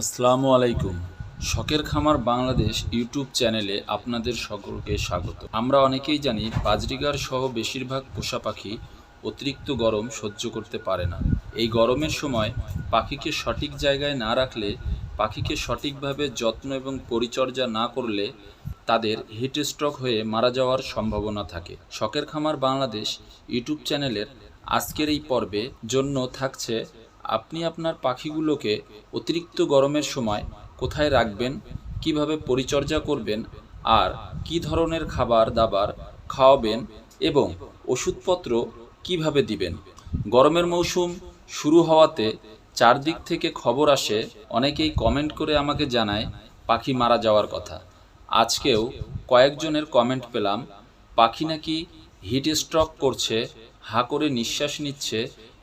আসসালামু আলাইকুম। শখের খামার বাংলাদেশ ইউটিউব চ্যানেলে আপনাদের সকলকে স্বাগত। আমরা অনেকেই জানি বাজরিগার সহ বেশিরভাগ পোষা পাখি অতিরিক্ত গরম সহ্য করতে পারে না। এই গরমের সময় পাখিকে সঠিক জায়গায় না রাখলে, পাখিকে সঠিকভাবে যত্ন এবং পরিচর্যা না করলে তাদের হিট স্ট্রোক হয়ে মারা যাওয়ার সম্ভাবনা থাকে। শখের খামার বাংলাদেশ ইউটিউব চ্যানেলের আজকের এই পর্বে জন্য থাকছে আপনি আপনার পাখিগুলোকে অতিরিক্ত গরমের সময় কোথায় রাখবেন, কীভাবে পরিচর্যা করবেন আর কি ধরনের খাবার দাবার খাওয়াবেন এবং ওষুধপত্র কীভাবে দিবেন? গরমের মৌসুম শুরু হওয়াতে চারদিক থেকে খবর আসে, অনেকেই কমেন্ট করে আমাকে জানায় পাখি মারা যাওয়ার কথা। আজকেও কয়েকজনের কমেন্ট পেলাম, পাখি নাকি হিট স্ট্রক করছে হা করে নিঃশ্বাস নিচ্ছে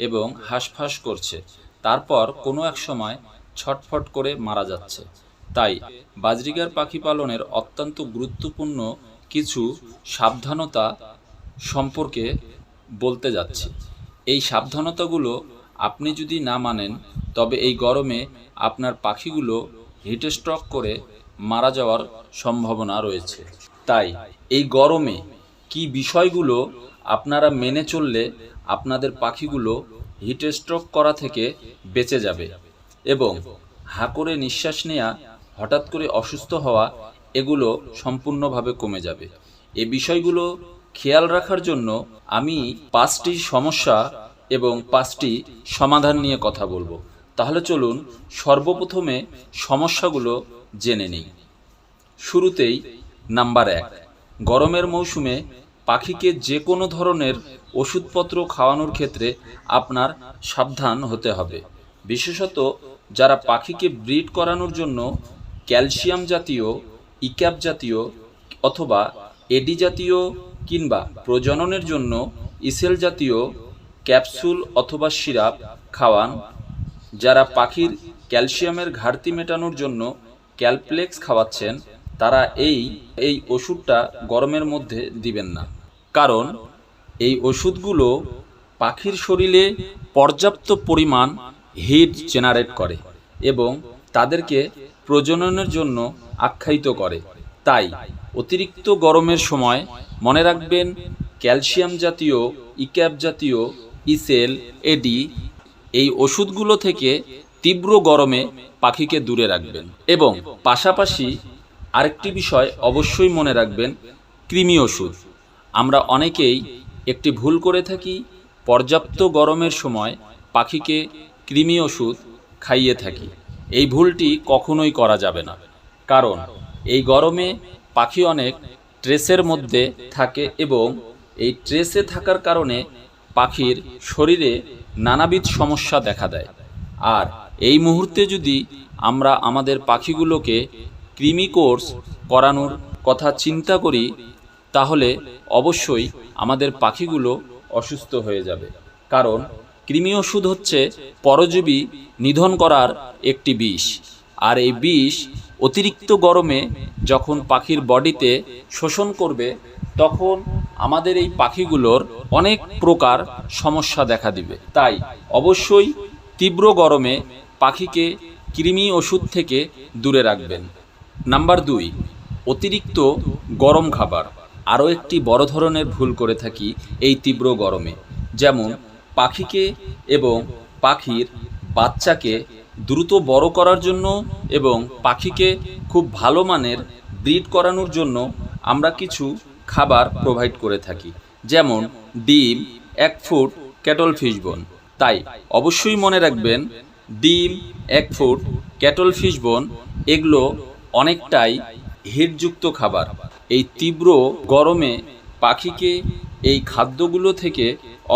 এবং হাঁসফাঁস করছে। তারপর কোনো এক সময় ছটফট করে মারা যাচ্ছে। তাই বাজরিগার পাখি পালনের অত্যন্ত গুরুত্বপূর্ণ কিছু সাবধানতা সম্পর্কে বলতে যাচ্ছি। এই সাবধানতাগুলো আপনি যদি না মানেন, তবে এই গরমে আপনার পাখিগুলো হিট স্ট্রোক করে মারা যাওয়ার সম্ভাবনা রয়েছে। তাই এই গরমে কি বিষয়গুলো আপনারা মেনে চললে আপনাদের পাখিগুলো হিট স্ট্রোক করা থেকে বেঁচে যাবে এবং হা করে নিঃশ্বাস নেওয়া হঠাৎ করে অসুস্থ হওয়া, এগুলো সম্পূর্ণভাবে কমে যাবে। এ বিষয়গুলো খেয়াল রাখার জন্য আমি পাঁচটি সমস্যা এবং পাঁচটি সমাধান নিয়ে কথা বলব। তাহলে চলুন সর্বপ্রথমে সমস্যাগুলো জেনে নিই। শুরুতেই নাম্বার এক, গরমের মৌসুমে পাখিকে যে কোনো ধরনের ওষুধপত্র খাওয়ানোর ক্ষেত্রে আপনার সাবধান হতে হবে। বিশেষত যারা পাখিকে ব্রিড করানোর জন্য ক্যালসিয়াম জাতীয় ইক্যাপ জাতীয় অথবা এডি জাতীয় কিংবা প্রজননের জন্য ইসেল জাতীয় ক্যাপসুল অথবা সিরাপ খাওয়ান। যারা পাখির ক্যালসিয়ামের ঘাটতি মেটানোর জন্য ক্যালপ্লেক্স খাওয়াচ্ছেন তারা এই এই ওষুধটা গরমের মধ্যে দিবেন না। কারণ এই ওষুধগুলো পাখির শরীরে পর্যাপ্ত পরিমাণ হিট জেনারেট করে এবং তাদেরকে প্রজননের জন্য আখ্যায়িত করে। তাই অতিরিক্ত গরমের সময় মনে রাখবেন ক্যালসিয়াম জাতীয়, ইক্যাপ জাতীয়, ইসেল, এডি এই ওষুধগুলো থেকে তীব্র গরমে পাখিকে দূরে রাখবেন এবং পাশাপাশি আরেকটি বিষয় অবশ্যই মনে রাখবেন, কৃমি ওষুধ। আমরা অনেকেই একটি ভুল করে থাকি, পর্যাপ্ত গরমের সময় পাখিকে কৃমি ওষুধ খাইয়ে থাকি। এই ভুলটি কখনোই করা যাবে না। কারণ, এই গরমে পাখি অনেক ট্রেসের মধ্যে থাকে এবং এই ট্রেসে থাকার কারণে পাখির শরীরে নানাবিধ সমস্যা দেখা দেয়। আর এই মুহূর্তে যদি আমরা আমাদের পাখিগুলোকে কৃমি কোর্স করানোর কথা চিন্তা করি, তাহলে অবশ্যই আমাদের পাখিগুলো অসুস্থ হয়ে যাবে। কারণ কৃমি ওষুধ হচ্ছে পরজীবী নিধন করার একটি বিষ। আর এই বিষ অতিরিক্ত গরমে যখন পাখির বডিতে শোষণ করবে, তখন আমাদের এই পাখিগুলোর অনেক প্রকার সমস্যা দেখা দিবে। তাই অবশ্যই তীব্র গরমে পাখিকে কৃমি ওষুধ থেকে দূরে রাখবেন। নাম্বার দুই, অতিরিক্ত গরম খাবার। আরও একটি বড় ধরনের ভুল করে থাকি এই তীব্র গরমে, যেমন পাখিকে এবং পাখির বাচ্চাকে দ্রুত বড় করার জন্য এবং পাখিকে খুব ভালো মানের ব্রিড করানোর জন্য আমরা কিছু খাবার প্রোভাইড করে থাকি, যেমন ডিম, এক ফুট ক্যাটল ফিশবোন তাই অবশ্যই মনে রাখবেন, ডিম, এক ফুট ক্যাটল ফিশবোন এগুলো অনেকটাই হিটযুক্ত খাবার। এই তীব্র গরমে পাখিকে এই খাদ্যগুলো থেকে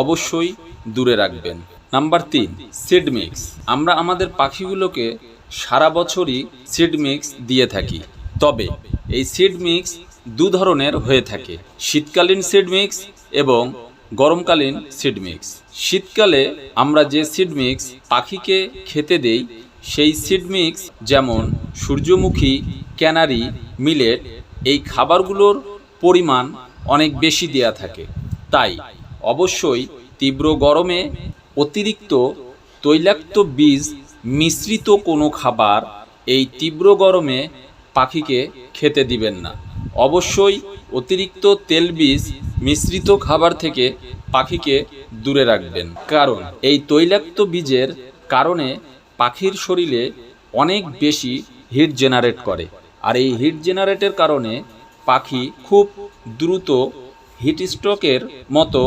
অবশ্যই দূরে রাখবেন। নাম্বার তিন, সিড মিক্স। আমরা আমাদের পাখিগুলোকে সারা বছরই সিড মিক্স দিয়ে থাকি। তবে এই সিড মিক্স দু ধরনের হয়ে থাকে। শীতকালীন সিড মিক্স এবং গরমকালীন সিড মিক্স। শীতকালে আমরা যে সিড মিক্স পাখিকে খেতে দেই সেই সিড মিক্স যেমন সূর্যমুখী, ক্যানারি মিলেট এই খাবারগুলোর পরিমাণ অনেক বেশি দেয়া থাকে। তাই অবশ্যই তীব্র গরমে অতিরিক্ত তৈলাক্ত বীজ মিশ্রিত কোনো খাবার এই তীব্র গরমে পাখিকে খেতে দিবেন না। অবশ্যই অতিরিক্ত তেল বীজ মিশ্রিত খাবার থেকে পাখিকে দূরে রাখবেন। কারণ এই তৈলাক্ত বীজের কারণে পাখির শরীরে অনেক বেশি হিট জেনারেট করে। আর এই হিট জেনারেটের কারণে পাখি খুব দ্রুত হিট স্ট্রোকের মতো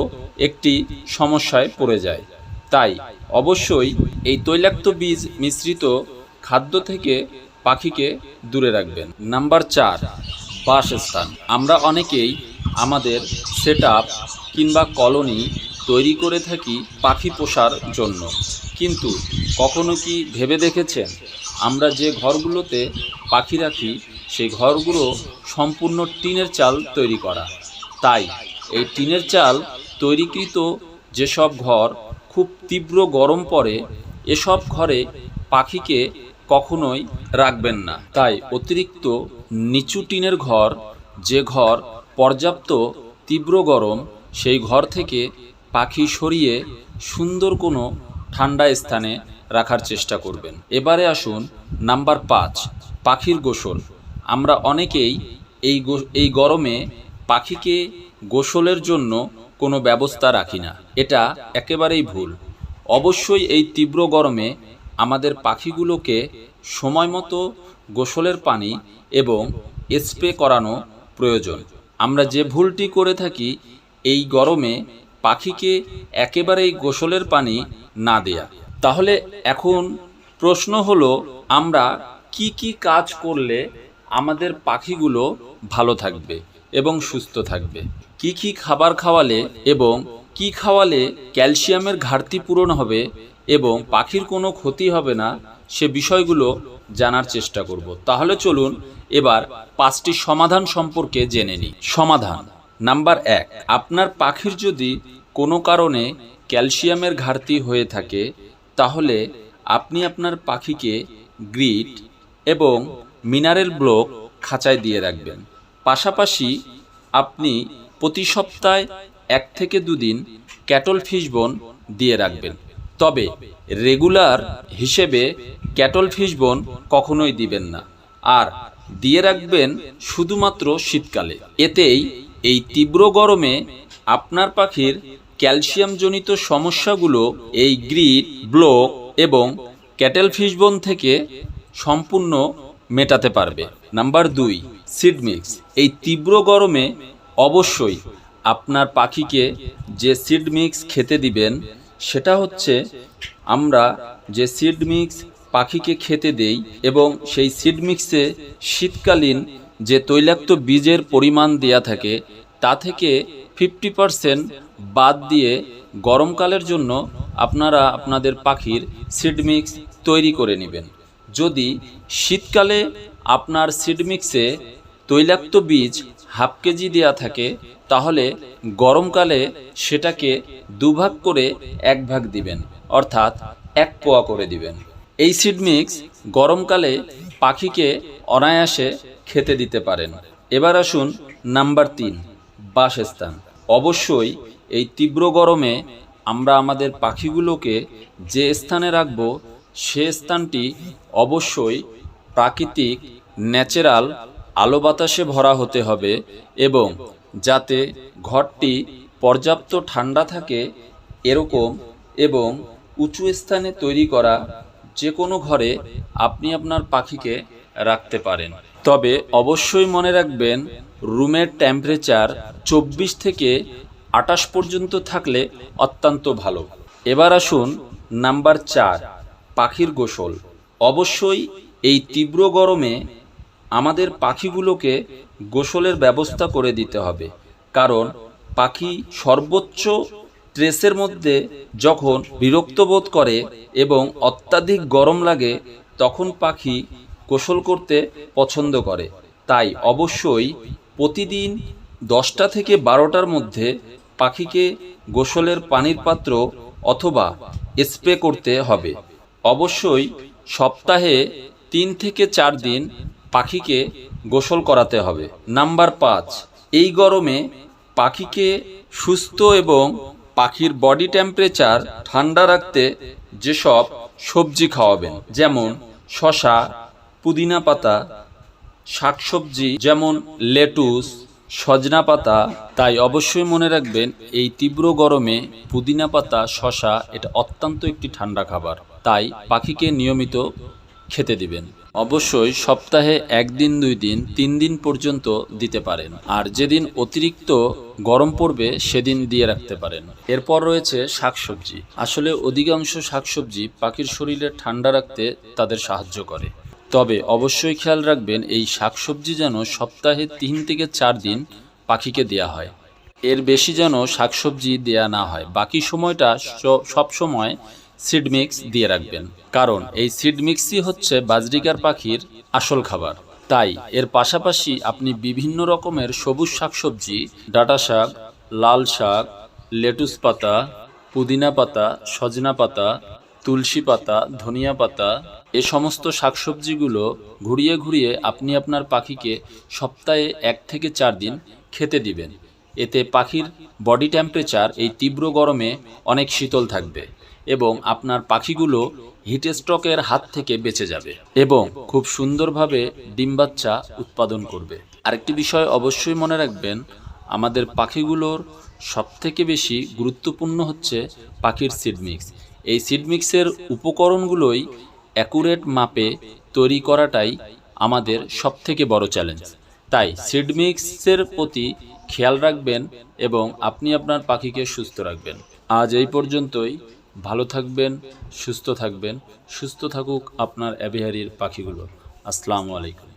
একটি সমস্যায় পড়ে যায়। তাই অবশ্যই এই তৈলাক্ত বীজ মিশ্রিত খাদ্য থেকে পাখিকে দূরে রাখবেন। নাম্বার চার, বাসস্থান। আমরা অনেকেই আমাদের সেট কিংবা কলোনি তৈরি করে থাকি পাখি পোষার জন্য। কিন্তু কখনো কি ভেবে দেখেছেন? আমরা যে ঘরগুলোতে পাখি রাখি, সেই ঘরগুলো সম্পূর্ণ টিনের চাল তৈরি করা। তাই এই টিনের চাল তৈরিকৃত যেসব ঘর খুব তীব্র গরম পড়ে, এসব ঘরে পাখিকে কখনোই রাখবেন না। তাই অতিরিক্ত নিচু টিনের ঘর, যে ঘর পর্যাপ্ত তীব্র গরম, সেই ঘর থেকে পাখি সরিয়ে সুন্দর কোনো ঠান্ডা স্থানে রাখার চেষ্টা করবেন। এবারে আসুন, নাম্বার পাঁচ, পাখির গোসল। আমরা অনেকেই এই এই গরমে পাখিকে গোসলের জন্য কোনো ব্যবস্থা রাখি না। এটা একেবারেই ভুল। অবশ্যই এই তীব্র গরমে আমাদের পাখিগুলোকে সময় মতো গোসলের পানি এবং স্প্রে করানো প্রয়োজন। আমরা যে ভুলটি করে থাকি, এই গরমে পাখিকে একেবারেই গোসলের পানি না দেয়া। তাহলে এখন প্রশ্ন হলো, আমরা কি কি কাজ করলে আমাদের পাখিগুলো ভালো থাকবে এবং সুস্থ থাকবে? কি কি খাবার খাওয়ালে এবং কি খাওয়ালে ক্যালসিয়ামের ঘাটতি পূরণ হবে এবং পাখির কোনো ক্ষতি হবে না, সে বিষয়গুলো জানার চেষ্টা করব। তাহলে চলুন এবার পাঁচটি সমাধান সম্পর্কে জেনে নিই। সমাধান। নাম্বার এক, আপনার পাখির যদি কোনো কারণে ক্যালসিয়ামের ঘাটতি হয়ে থাকে, তাহলে আপনি আপনার পাখিকে গ্রিট এবং মিনারেল ব্লক খাঁচায় দিয়ে রাখবেন। পাশাপাশি আপনি প্রতি সপ্তাহে এক থেকে দুদিন ক্যাটল ফিশবন দিয়ে রাখবেন। তবে রেগুলার হিসেবে ক্যাটল ফিশবন কখনোই দিবেন না। আর দিয়ে রাখবেন শুধুমাত্র শীতকালে। এতেই এই তীব্র গরমে আপনার পাখির ক্যালসিয়ামজনিত সমস্যাগুলো এই গ্রিড, ব্লক এবং ক্যাটেল ফিশবন থেকে সম্পূর্ণ মেটাতে পারবে। নাম্বার দুই, সিড মিক্স। এই তীব্র গরমে অবশ্যই আপনার পাখিকে যে সিড মিক্স খেতে দিবেন, সেটা হচ্ছে আমরা যে সিড মিক্স পাখিকে খেতে দেই এবং সেই সিড মিক্সে শীতকালীন যে তৈলাক্ত বীজের পরিমাণ দেয়া থাকে, তা থেকে ফিফটি পারসেন্ট বাদ দিয়ে গরমকালের জন্য আপনারা আপনাদের পাখির সিড মিক্স তৈরি করে নেবেন। যদি শীতকালে আপনার সিড মিক্সে তৈলাক্ত বীজ হাফ কেজি দেওয়া থাকে, তাহলে গরমকালে সেটাকে দুভাগ করে এক ভাগ দিবেন, অর্থাৎ এক পোয়া করে দিবেন। এই সিড মিক্স গরমকালে পাখিকে অনায়াসে খেতে দিতে পারেন। এবার আসুন নাম্বার তিন, বাসস্থান। অবশ্যই এই তীব্র গরমে আমরা আমাদের পাখিগুলোকে যে স্থানে রাখব, সে স্থানটি অবশ্যই প্রাকৃতিক, ন্যাচারাল আলো বাতাসে ভরা হতে হবে এবং যাতে ঘরটি পর্যাপ্ত ঠান্ডা থাকে এরকম এবং উঁচু স্থানে তৈরি করা যে কোনো ঘরে আপনি আপনার পাখিকে রাখতে পারেন। তবে অবশ্যই মনে রাখবেন, রুমের টেম্পারেচার চব্বিশ থেকে আটাশ পর্যন্ত থাকলে অত্যন্ত ভালো। এবার আসুন নাম্বার চার, পাখির গোসল। অবশ্যই এই তীব্র গরমে আমাদের পাখিগুলোকে গোসলের ব্যবস্থা করে দিতে হবে। কারণ পাখি সর্বোচ্চ স্ট্রেসের মধ্যে যখন বিরক্ত বোধ করে এবং অত্যাধিক গরম লাগে, তখন পাখি গোসল করতে পছন্দ করে। তাই অবশ্যই প্রতিদিন দশটা থেকে বারোটার মধ্যে পাখিকে গোসলের পানির পাত্র অথবা স্প্রে করতে হবে। অবশ্যই সপ্তাহে তিন থেকে চার দিন পাখিকে গোসল করাতে হবে। নাম্বার পাঁচ, এই গরমে পাখিকে সুস্থ এবং পাখির বডি টেম্পারেচার ঠান্ডা রাখতে যেসব সবজি খাওয়াবেন, যেমন শশা পুদিনা পাতা, শাকসবজি যেমন লেটুস, সজনা পাতা, তাই অবশ্যই মনে রাখবেন এই তীব্র গরমে পুদিনা পাতা শশা এটা অত্যন্ত একটি ঠান্ডা খাবার। তাই পাখিকে নিয়মিত খেতে দিবেন। অবশ্যই সপ্তাহে একদিন, দুই দিন, তিন দিন পর্যন্ত দিতে পারেন। আর যেদিন অতিরিক্ত গরম পড়বে, সেদিন দিয়ে রাখতে পারেন। এরপর রয়েছে শাকসবজি। আসলে অধিকাংশ শাকসবজি পাখির শরীরে ঠান্ডা রাখতে তাদের সাহায্য করে। তবে অবশ্যই খেয়াল রাখবেন, এই শাকসবজি যেন সপ্তাহে তিন থেকে চার দিন পাখিকে দেয়া হয়। এর বেশি যেন শাকসবজি দেয়া না হয়। বাকি সময়টা সব সময় সিড মিক্স দিয়ে রাখবেন। কারণ এই সিড মিক্সই হচ্ছে বাজরিকার পাখির আসল খাবার। তাই এর পাশাপাশি আপনি বিভিন্ন রকমের সবুজ শাকসবজি, ডাটা শাক, লাল শাক, লেটুস পাতা, পুদিনা পাতা, সজনা পাতা তুলসী পাতা, ধনিয়া পাতা, এ সমস্ত শাকসবজিগুলো ঘুরিয়ে ঘুরিয়ে আপনি আপনার পাখিকে সপ্তাহে এক থেকে চার দিন খেতে দিবেন। এতে পাখির বডি টেম্পারেচার এই তীব্র গরমে অনেক শীতল থাকবে এবং আপনার পাখিগুলো হিট স্ট্রোকের হাত থেকে বেঁচে যাবে এবং খুব সুন্দরভাবে ডিম বাচ্চা উৎপাদন করবে। আরেকটি বিষয় অবশ্যই মনে রাখবেন, আমাদের পাখিগুলোর সবথেকে বেশি গুরুত্বপূর্ণ হচ্ছে পাখির সিড মিক্স এই সিড মিক্সের উপকরণগুলোই অ্যাকুরেট মাপে তৈরি করাটাই আমাদের সবথেকে বড় চ্যালেঞ্জ তাই সিড মিক্সের প্রতি খেয়াল রাখবেন এবং আপনি আপনার পাখিকে সুস্থ রাখবেন। আজ এই পর্যন্তই। ভালো থাকবেন, সুস্থ থাকবেন, সুস্থ থাকুক আপনার অ্যাবিহারির পাখিগুলো। আসসালামু আলাইকুম।